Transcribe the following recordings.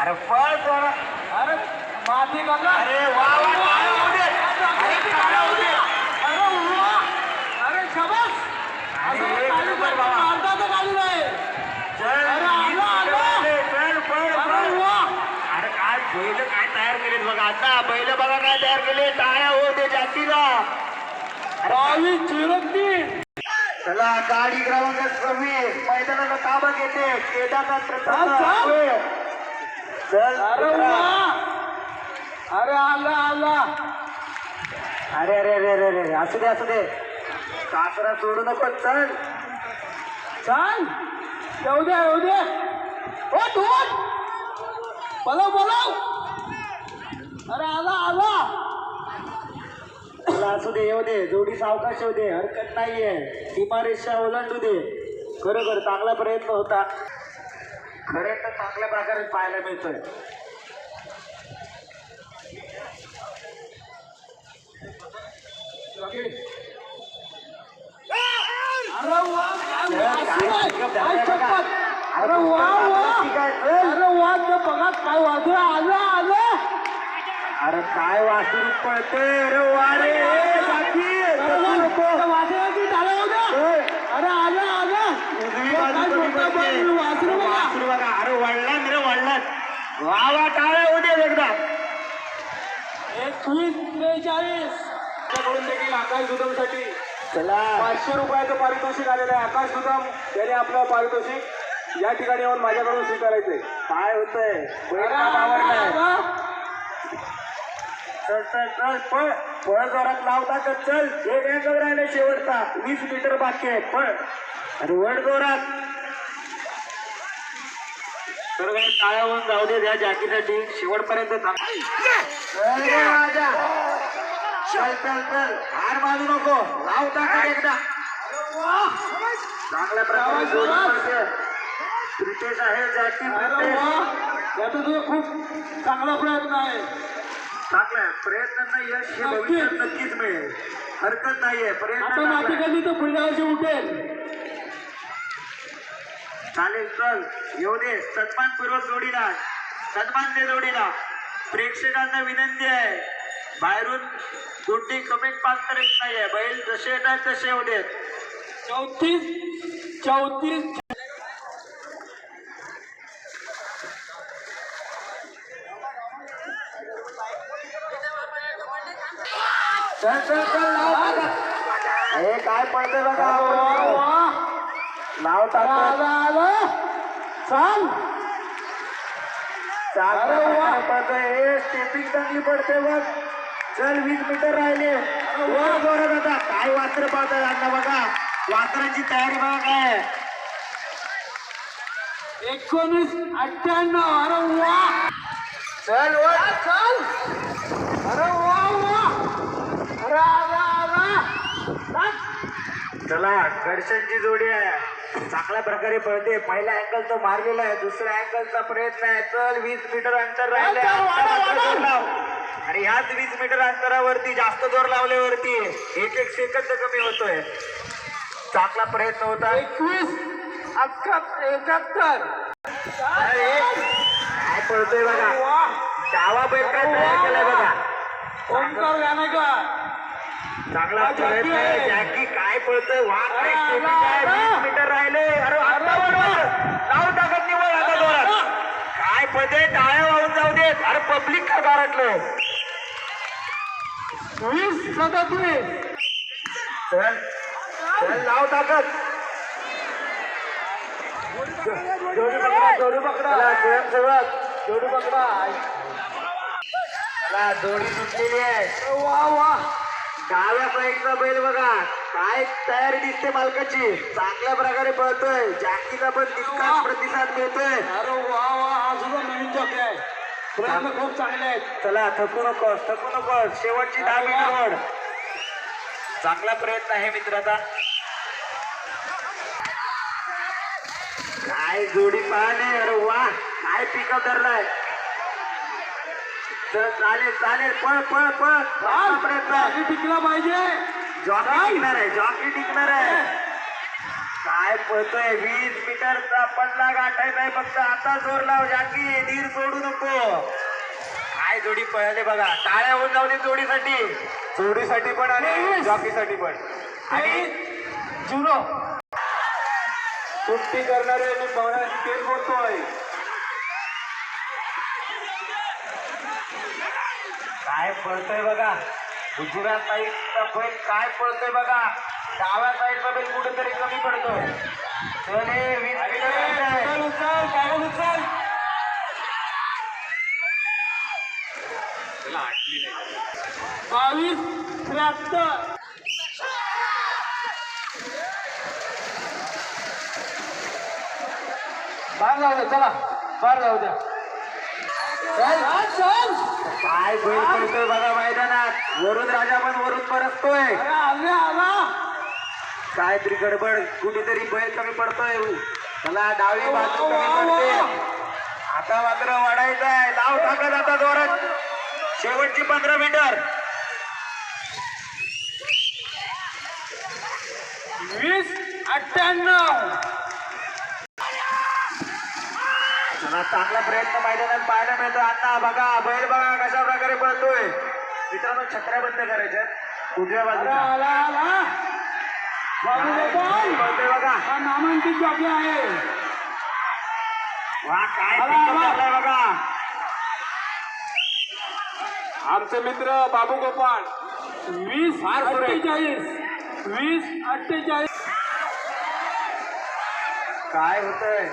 अरे पळ थोडा अरे माती बघा अरे वा वा टाळ्या होऊ दे. अरे टाळ्या होऊ दे. अरे अरे शबास अरे असं एक ताली नंबर पण बाबा. मारता तर खाली नाही चल, अरे आलो, आलो. चल, पळ, अरे पळ. वा अरे काय बैल काय तयार केलेत बघा आता बैल बघा काय तयार केले टाळ्या हो दे जातीला बावीस झिरो तीन चला गाडी क्रमांक सव्वीस मैदानाला ताबा घेते केदारनाथ चल. होय. चल अरे अरे आला आला. अरे अरे अरे अरे अरे असू दे असू दे. कासरा सोडू नको चल. सांग येऊ दे येऊ दे. ओ दोन बोलाव बोलाव अरे आला आला. चला असू दे येऊ दे. जोडी सावकाश येऊ दे. हरकत नाहीये. सीमारेषा ओलांडू दे. खरोखर चांगला प्रयत्न होता. खरे तर चांगल्या प्रकारे पाहायला मिळतोय अरे वा. अरे वा. अरे बघा काय वाजू आलं आलं अरे काय वासरू पळते रे वा रे ए, जाती, जाती नको. वाजवायची टाळ्या होऊ द्या. ओय, अरे आलं आलं उजवी काय बाजू कमी मोठं पडते. बाजू वासरू बघा. वासरू बघा. अरे वळलात रे वळलात वा वा टाळ्या होऊ दे एकदा. एकवीस त्रेचाळीस. कडून देखील आकाश दुधमसाठी चला. पाचशे रुपयाचं पारितोषिक आलेलं आहे. आकाश दुधम त्याने आपलं पारितोषिक या ठिकाणी येऊन माझ्याकडून स्वीकारायचंय. काय होतंय बैल अरे, काम आवडलाय अरे, चल चल पळ पळ जोरात लावता तर चल एक अँगल राहिले शेवटचा. वीस मीटर बाकी आहे. पळ. अरे वड जोरात. तर काही टाळ्यावरून जाऊ दे या जॅकीसाठी. शेवटपर्यंत थांब. राजा. चल चल चल. हार बाजू नको. लावता का एकदा? चांगल्या प्रकारे जोडी पडते आहे जॅकी अरे खूप चांगला प्रयत्न आहे. चांगला प्रयत्नांना यश हे भविष्यात नक्कीच मिळेल. हरकत नाहीये प्रयत्न तर वर्षी उठेल. चालेल चल. येऊ दे. सन्मानपूर्वक जोडीला. सन्मान दे जोडीला. प्रेक्षकांना विनंती आहे. बाहेरून कोणती कमेंट पास करायची नाहीये. बैल जसे येतात तसे येऊ देत. चौतीस चौतीस. चल चल चल लाव टाका. हे काय पडतं बघा? वा, वा. लाव टाका सांग चांगलं वा. हे स्टेपिंग चांगली पडते बघ. चल वीस मीटर राहिले. वर जोरात आता. काय वास्त्र पाहतात आता बघा. वासरांची तयारी बघा काय. एकोणीस अठ्ठ्याण्णव. अरे वा. चल वर चल. अरे वा वा. चला घर्षणची जोडी आहे. चांगल्या प्रकारे पळते. पहिला अँगल तो मारलेला आहे. दुसऱ्या अँगलचा प्रयत्न आहे. चल वीस मीटर अंतर राहिले. आणि ह्याच वीस मीटर अंतरावरती जास्त जोर लावल्यावरती एक एक सेकंद कमी होतोय. चांगला प्रयत्न होता. एकवीस एकाहत्तर. काय पळतोय बघा. डावा बैल काय तयार केलाय बघा. ओंकार गाणेकर चांगला प्रयत्न आहे. जॅकी काय पळतोय? वा काय. वीस मीटर राहिले? अरे आता बरोबर लाव टाकत निवड आता जोरात. काय पळते टाळ्या वाहून जाऊ देत. अरे पब्लिक का गारटलं. वीस सदतीस चल चल लाव टाकत जोडी पकडा जोडी पकडा. चला, स्वयंसेवक जोडी पकडा. चला जोडी सुटलेली आहे. वा वा. डाव्या साईडचा बैल बघा. काय तयारी दिसते मालकाची. चांगल्या प्रकारे पळतोय. जॅकीला पण तितकाच प्रतिसाद मिळतोय. अरे वा वा हा सुद्धा नवीन जॉकी आहे. प्रयत्न खूप चांगले आहेत. चला थकू नकोस थकू नकोस. शेवटची दहा रोड चांगला प्रयत्न आहे मित्राचा काय जोडी पाहणे? अरे वा काय पिकअप धरलाय. चल चालेल चालेल. पळ पळ पळ. चांगला प्रयत्न. जॉकी टिकला पाहिजे. जॉकी टिकणार आहे जॉकी टिकणार आहे. काय पळतोय वीस मीटरचा पल्ला गाठायचा आहे फक्त. आता जोर लाव जाकी. धीर सोडू नको. काय जोडी पळाले बघा. टाळ्या होऊन जाऊ दे जोडीसाठी. जोडीसाठी पण आणि जॉकीसाठी पण. आणि झिरो सुट्टी करणारे मी पवनाची तेच बोलतोय काय पळतोय बघा? गुजरात साईडचा बैल काय पळतोय बघा? डाव्या साईडचा बैल कुठेतरी कमी पडतोय. चले. उचल उचल कागद उचल. बावीस त्र्याहत्तर. बाहेर जाऊ द्या चला. बाहेर जाऊ द्या. काय बैल पळतोय बघा मैदानात. वरून राजा पण वरून परततोय. काहीतरी गडबड कुठेतरी बैल कमी पडतोय. मला डावी बाजू कमी पडते. आता मात्र वाढायचं आहे लाव टाकत आता जोरात शेवटची पंधरा मीटर. वीस अठ्ठ्याण्णव. चला चांगला प्रयत्न मैदानात पाहायला मिळतो. अण्णा बघा बैल बघा कशा प्रकारे पळतोय. मित्रांनो छत्र्या बंद करायच्या उजव्या बाजूला आला आला बाबू गोपाल पळतोय बघा. हा नामांकित जॉकी आहे. वा काय आला, आला. बघा. आमचे मित्र बाबू गोपाळ. वीस अठ्ठेचाळीस. वीस अठ्ठेचाळीस. काय होतंय?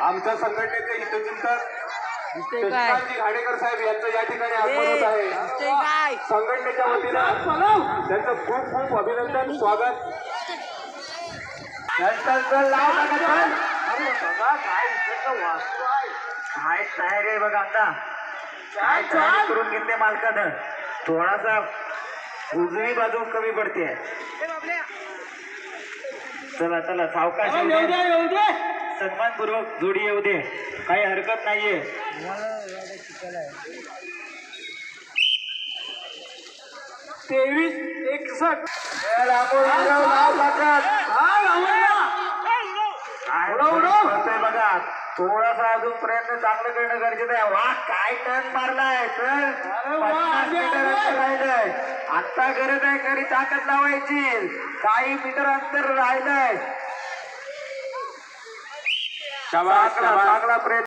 आमच्या संघटनेचे हितचिंतक शशिकांतजी घाडेकर साहेब यांचं या ठिकाणी आगमन होत आहे. संघटनेच्या वतीनं त्यांचं खूप खूप अभिनंदन स्वागत. काय तयारी आहे बघा आता. काय करून घेतले मालकानं? थोडासा उजवी बाजू कमी पडते चला चला सावकाश सन्मानपूर्वक जोडी येऊ दे. काही हरकत नाहीये. तेवीस एकसष्ट. ए, रामोजीराव, लाव टाकत. हा लावला काय उडव, उडव. करतोय बघा. थोडासा अजून प्रयत्न चांगलं करणं गरजेचं आहे. वा काय टर्न मारलाय राहिलंय. आता गरज आहे खरी ताकद लावायची. काही मीटर अंतर राहिलंय. चांगला प्रयत्न.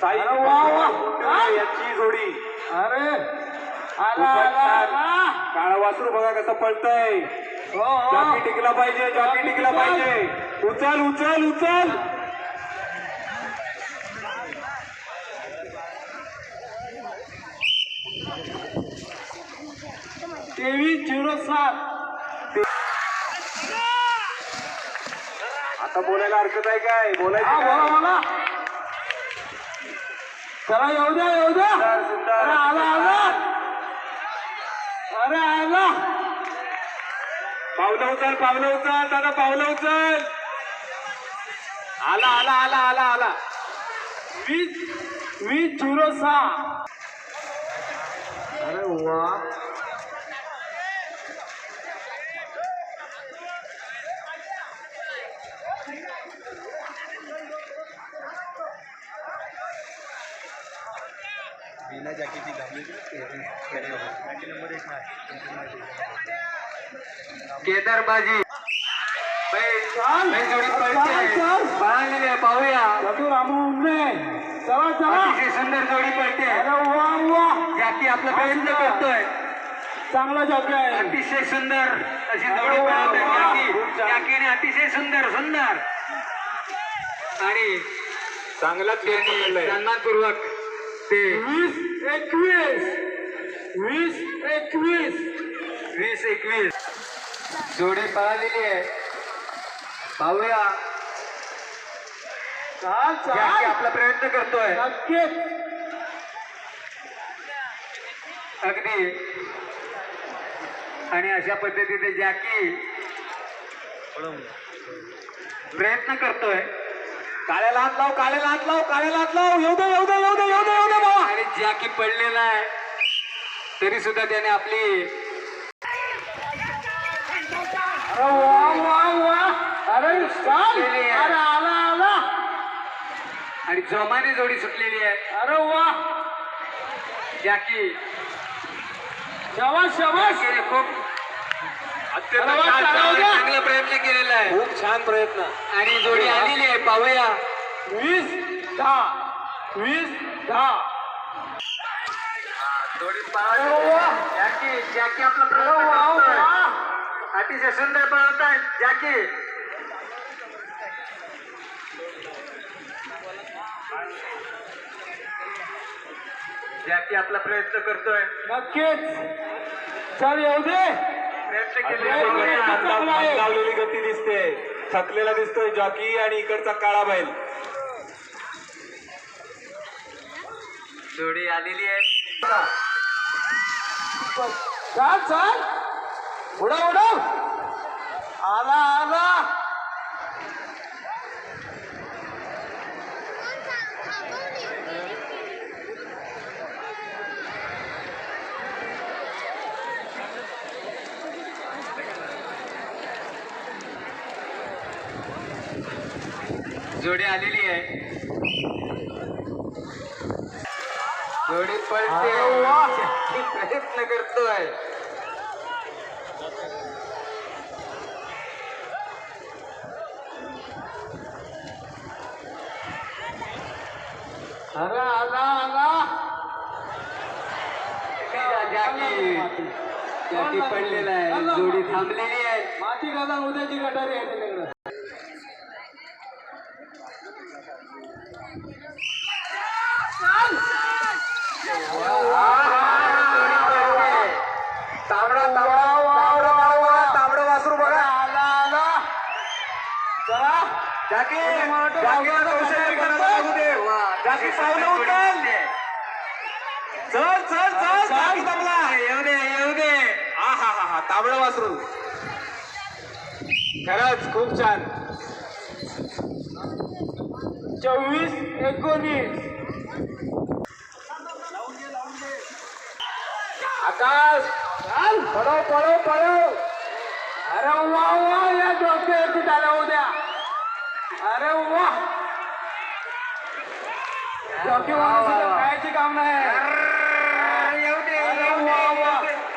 साई यांची जोडी. अरे आला. आला काळा वासरू बघा कसं पळतय. हो हो. जॉकी टिकला पाहिजे जॉकी टिकला. पाहिजे. उचल उचल उचल. तेवीस झिरो सात. आता बोलायला हरकत आहे काय? हा बोलायचं बोला काय? बोला. चला येऊ द्या येऊ द्या. सुंदर, सुंदर. अरे आला आला. अरे आला. पावलं उचल पावलं उचल. दादा पावलं उचल. आला आला आला आला आला. वीस वीस झिरो सहा. अरे वा. केदारबाजी. चाल जोडी चाल पळते चाल पाहिलेली आहे, पाहूया. रामू उमने चला चला. अतिशय सुंदर जोडी पळते. अरे वा वा. जॅकी आपला प्रयत्न करतोय. चांगला जॉकी आहे. अतिशय सुंदर अशी जोडी छान. जॅकीने अतिशय सुंदर सुंदर. आणि चांगलाच खेळ त्यांनी पकडलाय. सन्मानपूर्वक ते वीस एकवीस. वीस एकवीस. वीस एकवीस. जोडी पळालेली आहे. पाहूया. चाल जॅकी चाल आपला प्रयत्न करतोय. नक्कीच. अगदी. आणि अशा पद्धतीने जॅकी प्रयत्न करतोय. काळ्याला हात लाव काळ्याला हात लाव काळ्याला हात लाव. येऊ दे येऊ दे येऊ दे येऊ दे येऊ दे बाबा आणि जॅकी पडलेला आहे. तरी सुद्धा त्याने आपली अरे वा वा वा. अरे. अरे आला आला. आणि जोमाने जोडी सुटलेली आहे. अरे वा. जॅकी शाबास जॅकीने खूप अत्यंत छान. चांगला प्रयत्न केलेला आहे. खूप छान प्रयत्न. आणि जोडी आलेली आहे. पाहूया. वीस दहा. वीस दहा. जोडी जॅकी जॅकी आपला. वा अतिशय सुंदर पळवत आहे जॅकी. जॅकी आपला प्रयत्न करतोय. नक्कीच. चल येऊ दे. लावलेली गती दिसते. थकलेला दिसतोय जॉकी आणि इकडचा काळा बैल. जोडी आलेली आहे. उडव उडव. आला आला. जोडी आलेली आहे. जोडी पळते. प्रयत्न करतोय. अरे आला आला. जॅकी. जॅकी पडलेला आहे. जोडी थांबलेली आहे. माती गादा उद्याची गटारी आहे त्याच्याकडे तांबडा तांबडा तांबडा तांबडा वासरू बघा आला आला चला जॅकी मराठा जॅकीला बाबा कौशल्य करतोय. करायला लागू दे. जॅकी पावलं उचल चल चल चल. दमला? येऊ दे येऊ दे. हा हा हा हा. तांबडा वासरू खरंच खूप छान. चोवीस एकोणीस. आकाश. चाल. पळव पळव पळव. अरे वा वा या डोक्यावरती झाला उद्या. अरे वा. डोके खायचे काम नाही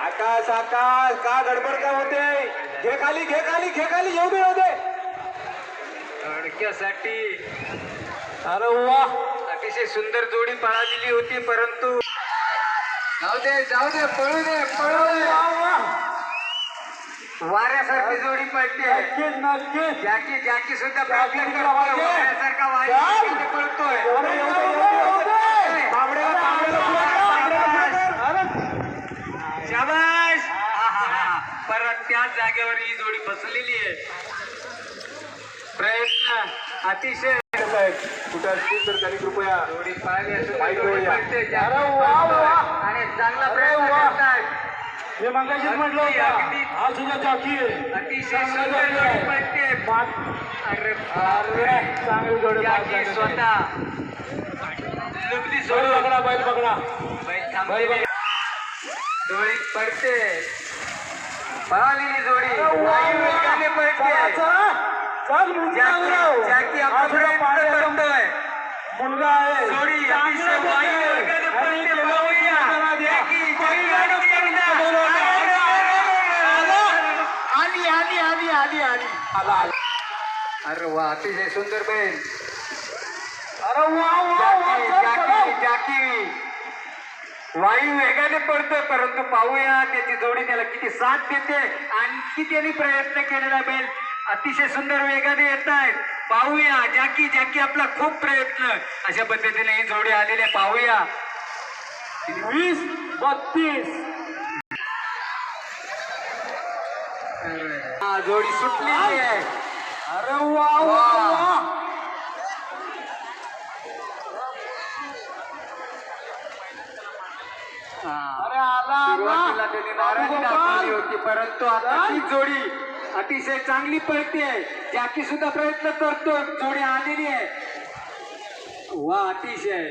आकाश आकाश का गडबड का होते? घे खाली घे खाली घे खाली येऊ दे येऊ दे थोडक्यासाठी अरे वा. अतिशय सुंदर जोडी पळालेली होती परंतु जाऊ दे जाऊ दे पळू दे पळू दे. वाऱ्यासारखी जोडी पळते नक्कीच नक्कीच. जॅकी जॅकी सुद्धा तुला करतोय? वाऱ्यासारखा कर. अरे शाबाश परत त्याच जागेवर ही जोडी बसलेली आहे. प्रयत्न अतिशय. कुठे असतील तर त्यांनी कृपया जोडी. वा. आणि चांगला प्रयत्न वा. मी मंगाशीच म्हटलं होतं. हा सुद्धा जॉकी आहे. अतिशय चांगला सुंदर जोडी जोडी आहे. पळते पाच- अरे अरे चांगली जोडी पाच जॅकी झाली. स्वतः. पकडा बैल पकडा. बैल जोडी पडते. पळालेली जोडी. वेगाने चला. चल मुलगा. जॅकी हा प्रयत्न करतोय. आहे. जोडी अतिशय वायू. वेगाने. जॅकी, बैल गाडी एकदा. बैल होता. आला. आली आली आली आली आली. अरे वा अतिशय सुंदर बैल. अरे वा वा वा जॅकी चल, जॅकी चला. जॅकी. वायू वेगाने पडतोय परंतु पाहूया त्याची जोडी त्याला किती साथ देते आणखी त्यांनी प्रयत्न केलेला बैल. अतिशय सुंदर वेगाने येत आहेत. पाहूया जॅकी जॅकी आपला खूप प्रयत्न. अशा पद्धतीने ही जोडी आलेली आहे. पाहूया. वीस बत्तीस. हा जोडी सुटलेली आहे. अरे वा वा हा. अरे आला सुरुवातीला त्यांनी नाराजी दाखवली. होती परंतु आता ती जोडी अतिशय चांगली पळते जॅकी सुद्धा प्रयत्न करतो जोडी आलेली आहे. वा अतिशय.